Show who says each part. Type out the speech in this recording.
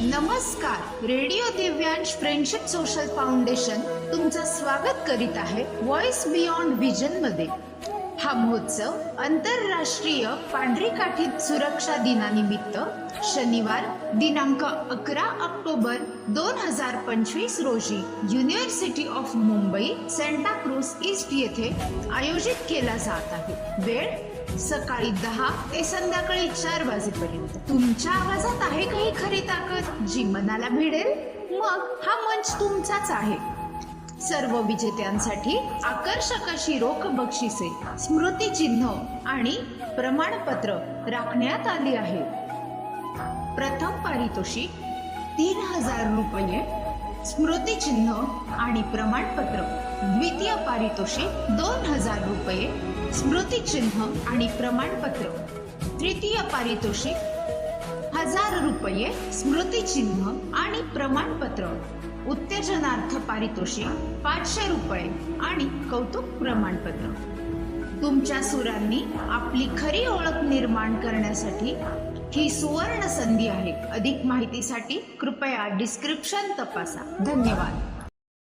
Speaker 1: नमस्कार. Radio Divyansh friendship social foundation तुमचं स्वागत करीत आहे व्हॉइस बियॉन्ड व्हिजनमध्ये. हा महोत्सव आंतरराष्ट्रीय पांढरी काठी सुरक्षा दिनानिमित्त शनिवार दिनांक अकरा ऑक्टोबर दोन हजार पंचवीस रोजी university of Mumbai Santa Cruz east येथे आयोजित केला जात आहे. वेळ सकाळी दहा ते संध्याकाळी चार वाजेपर्यंत. तुमच्या आवाजात आहे काही खरी ताकद? जी मनाला भिडेल मग हा मंच तुमचाच आहे. सर्व विजेत्यांसाठी आकर्षक अशी रोख बक्षिसे स्मृतिचिन्ह आणि प्रमाणपत्र राखण्यात आली आहे. प्रथम पारितोषिक तीन हजार रुपये स्मृतिचिन्ह आणि प्रमाणपत्र. द्वितीय पारितोषिक दोन हजार रुपये स्मृतिचिन्ह आणि प्रमाणपत्र. तृतीय पारितोषिक हजार रुपये स्मृतिचिन्ह आणि प्रमाणपत्र. उत्तेजनार्थ पारितोषिक पाचशे रुपये आणि कौतुक प्रमाणपत्र. तुमच्या सुरांनी आपली खरी ओळख निर्माण करण्यासाठी ही सुवर्ण संधी आहे. अधिक माहितीसाठी कृपया डिस्क्रिप्शन तपासा. धन्यवाद.